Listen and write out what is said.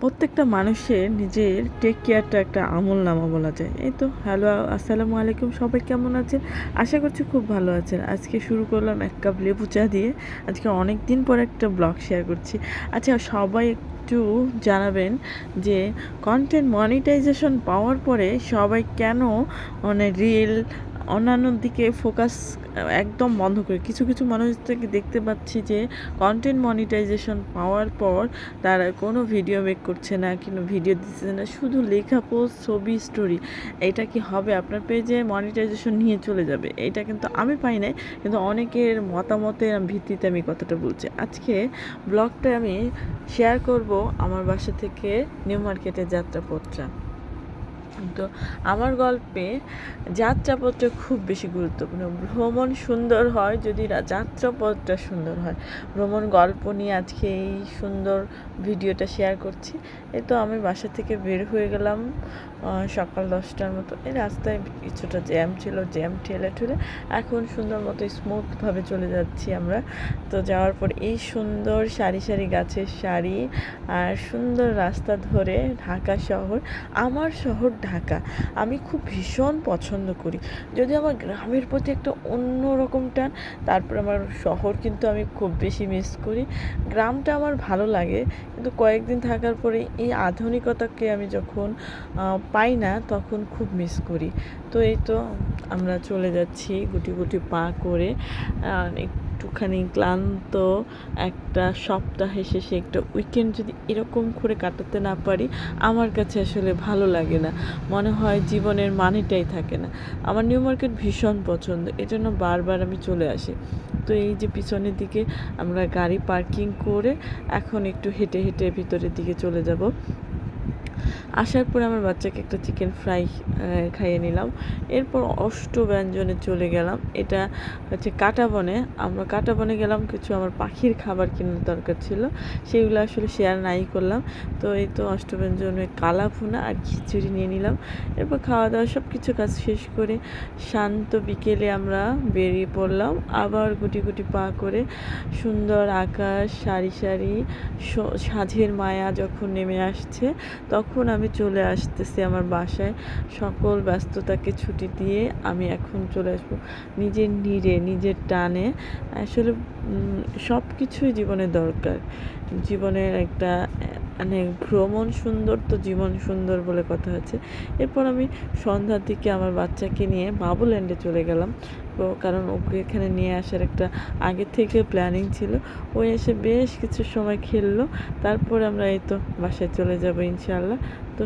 প্রত্যেকটা মানুষের নিজের টেক কেয়ারটা একটা আমল নামা বলা যায়। এই তো হ্যালো আসসালামু আলাইকুম, সবাই কেমন আছেন? আশা করছি খুব ভালো আছেন। আজকে শুরু করলাম এক কাপ লেবু চা দিয়ে। আজকে অনেক দিন পর একটা ব্লগ শেয়ার করছি। আচ্ছা সবাই একটু জানাবেন যে কন্টেন্ট মনিটাইজেশন পাওয়ার পরে সবাই কেন মানে রিল অন্যান্য দিকে ফোকাস একদম বন্ধ করে। কিছু কিছু মানুষ থেকে দেখতে পাচ্ছি যে কন্টেন্ট মনিটাইজেশন পাওয়ার পর তারা কোনো ভিডিও মেক করছে না কিন্তু ভিডিও দিচ্ছে না, শুধু লেখা পোস্ট ছবি স্টোরি এটা কি হবে? আপনার পেজে মনিটাইজেশন নিয়ে চলে যাবে। এটা কিন্তু আমি পাই নাই, কিন্তু অনেকের মতামতের ভিত্তিতে আমি কথাটা বলছি। আজকে ব্লগটা আমি শেয়ার করব আমার বাসা থেকে নিউ মার্কেটের যাত্রাপত্রা তো আমার গল্পে যাত্রাপথটা খুব বেশি গুরুত্বপূর্ণ। ভ্রমণ সুন্দর হয় যদি যাত্রাপথটা সুন্দর হয়। ভ্রমণ গল্প নিয়ে আজকে এই সুন্দর ভিডিওটা শেয়ার করছি। এই তো আমি বাসা থেকে বের হয়ে গেলাম সকাল দশটার মতো। এই রাস্তায় কিছুটা জ্যাম ছিল জ্যাম ঠেলে ঠেলে এখন সুন্দর মতো স্মুথভাবে চলে যাচ্ছি আমরা। তো যাওয়ার পর এই সুন্দর সারি সারি গাছের সারি আর সুন্দর রাস্তা ধরে ঢাকা শহর, আমার শহর ঢাকা। আমি খুব ভীষণ পছন্দ করি। যদি আমার গ্রামের প্রতি একটা অন্য রকম টান, তারপর আমার শহর কিন্তু আমি খুব বেশি মিস করি। গ্রামটা আমার ভালো লাগে, কিন্তু কয়েকদিন থাকার পরে এই আধুনিকতাকে আমি যখন পাই না, তখন খুব মিস করি। তো এই তো আমরা চলে যাচ্ছি গুটি গুটি পা করে একটুখানি ক্লান্ত একটা সপ্তাহে শেষে একটা উইকেন্ড যদি এরকম করে কাটাতে না পারি, আমার কাছে আসলে ভালো লাগে না। মনে হয় জীবনের মানেটাই থাকে না। আমার নিউ মার্কেট ভীষণ পছন্দ, এজন্য বারবার আমি চলে আসি। তো এই যে পিছনের দিকে আমরা গাড়ি পার্কিং করে এখন একটু হেঁটে হেঁটে ভিতরের দিকে চলে যাব। আসার পরে আমার বাচ্চাকে একটা চিকেন ফ্রাই খাইয়ে নিলাম। এরপর অষ্ট ব্যঞ্জনে চলে গেলাম। এটা হচ্ছে কাটাবনে আমরা কাটাবনে গেলাম, কিছু আমার পাখির খাবার কেনার দরকার ছিল। সেগুলো আসলে শেয়ার নাই করলাম। তো এই তো অষ্টব্যঞ্জনে কালা ভুনা আর খিচুড়ি নিয়ে নিলাম। এরপর খাওয়া দাওয়া সব কিছু কাজ শেষ করে শান্ত বিকেলে আমরা বেরিয়ে পড়লাম। আবার গুটি গুটি পা করে সুন্দর আকাশ, সারি সারি সাঁঝের মায়া যখন নেমে আসছে, তখন আমি চলে আসতেছি আমার বাসায়। সকল ব্যস্ততাকে ছুটি দিয়ে আমি এখন চলে আসব নিজের নিরে নিজের টানে। আসলে সব কিছুই জীবনে দরকার। জীবনের একটা মানে ভ্রমণ সুন্দর তো জীবন সুন্দর বলে কথা আছে। এরপর আমি সন্ধ্যার দিকে আমার বাচ্চাকে নিয়ে বাবুল্যান্ডে চলে গেলাম। কারণ ওকে এখানে নিয়ে আসার একটা আগে থেকে প্ল্যানিং ছিল। ও এসে বেশ কিছু সময় খেললো, তারপর আমরা এই তো বাসায় চলে যাব ইনশাল্লাহ তো